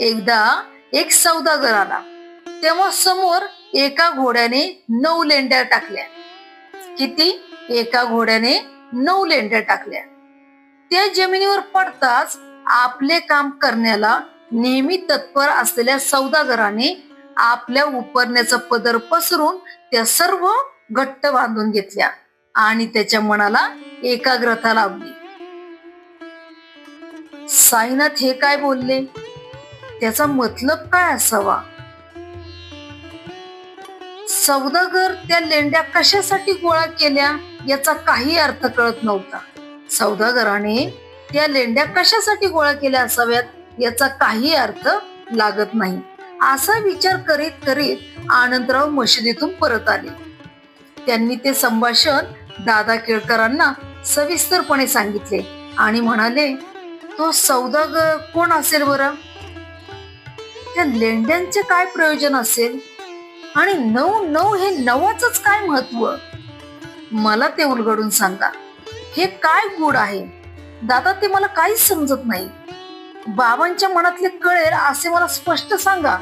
एकदा एक सौदागर आला. तेव्हा समोर एका घोड्याने नऊ लेंड्या टाकल्या. किती? एका घोड्याने नऊ लेंड्या टाकल्या. त्या जमिनीवर पडताच आपले काम करण्याला नेहमी तत्पर असलेल्या सौदागराने आपल्या उपरण्याचा पदर पसरून त्या सर्व घट्ट बांधून घेतल्या आणि त्याच्या मनाला एकाग्रता लावली साईनाथ हे काय बोलले? त्याचा मतलब काय असावा? सौदागर त्या लेंड्या कशासाठी गोळा केल्या याचा काही अर्थ कळत नव्हता. सौदागराने त्या लेंड्या कशासाठी गोळा केल्या असाव्यात याचा काही अर्थ लागत नाही. असा विचार करीत करीत आनंदराव मशिदीतून परत आले. त्यांनी ते संभाषण दादा केळकरांना सविस्तरपणे सांगितले आणि म्हणाले तो सौदागर कोण असेल बरं? त्या लेंड्यांचे काय प्रयोजन असेल? आणि नऊ नऊ हे नवाच काय महत्त्व? मला ते उलगडून सांगा. हे काय गुड आहे? दादा ते मला काहीच समजत नाही. बाबांच्या मनातले कळेल असे मला स्पष्ट सांगा.